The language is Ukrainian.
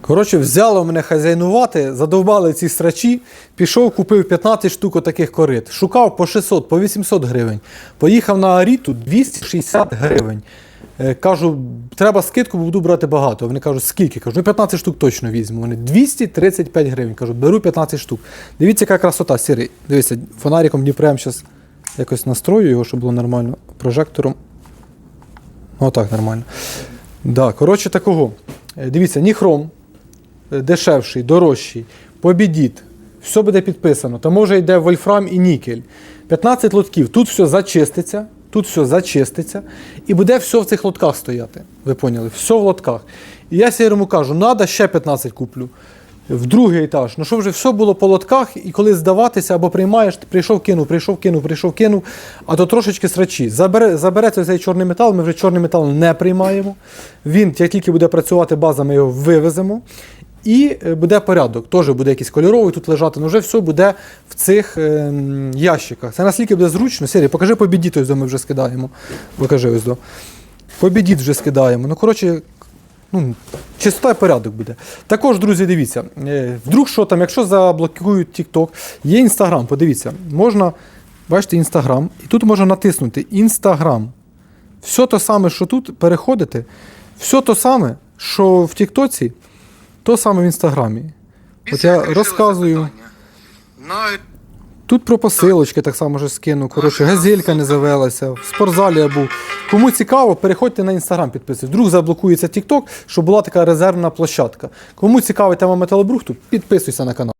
Коротше, взяло мене хазяйнувати, задовбали ці срачі, пішов, купив 15 штук таких корит. Шукав по 600, по 800 гривень. Поїхав на Аріту 260 гривень. Е, Кажу, треба скидку, бо буду брати багато. Вони кажуть, скільки? Кажу, ну 15 штук точно візьму. Вони 235 гривень. Кажу, беру 15 штук. Дивіться, яка красота, сірий. Дивіться, фонариком Дніпрем зараз якось настрою його, щоб було нормально. Прожектором. Ну, так, нормально. Да, коротше, такого. Е, Дивіться, ніхром е, дешевший, дорожчий, побідіт. Все буде підписано. Там може йде вольфрам і нікель. 15 лотків. Тут все зачиститься, тут все зачиститься. І буде все в цих лотках стояти. Ви поняли? Все в лотках. І я сірому кажу, треба ще 15 куплю. В другий етаж. Ну що вже все було по лотках, і коли здаватися або приймаєш, прийшов, кинув, прийшов, кинув, прийшов, кинув, а то трошечки срачі. Забере, забереться цей чорний метал, ми вже чорний метал не приймаємо. Він, як тільки буде працювати база, ми його вивеземо. І е, буде порядок. Теж буде якийсь кольоровий тут лежати, але вже все буде в цих ем, ящиках. Це наскільки буде зручно. Сергій, покажи до ми вже скидаємо. Покажи ось до. Побідіт вже скидаємо. Ну, коротше, ну, чистота порядок буде. Також, друзі, дивіться, е, вдруг що там, якщо заблокують TikTok, є Instagram, подивіться, можна, бачите, Instagram, і тут можна натиснути Instagram. Все те саме, що тут, переходите, все те саме, що в Тіктоці, то саме в Інстаграмі. От я розказую. Тут про посилочки так само вже скину. Коротше, газелька не завелася, в спортзалі я був. Кому цікаво, переходьте на інстаграм, підписуйтесь. Вдруг заблокується TikTok, щоб була така резервна площадка. Кому цікава тема металобрухту, підписуйся на канал.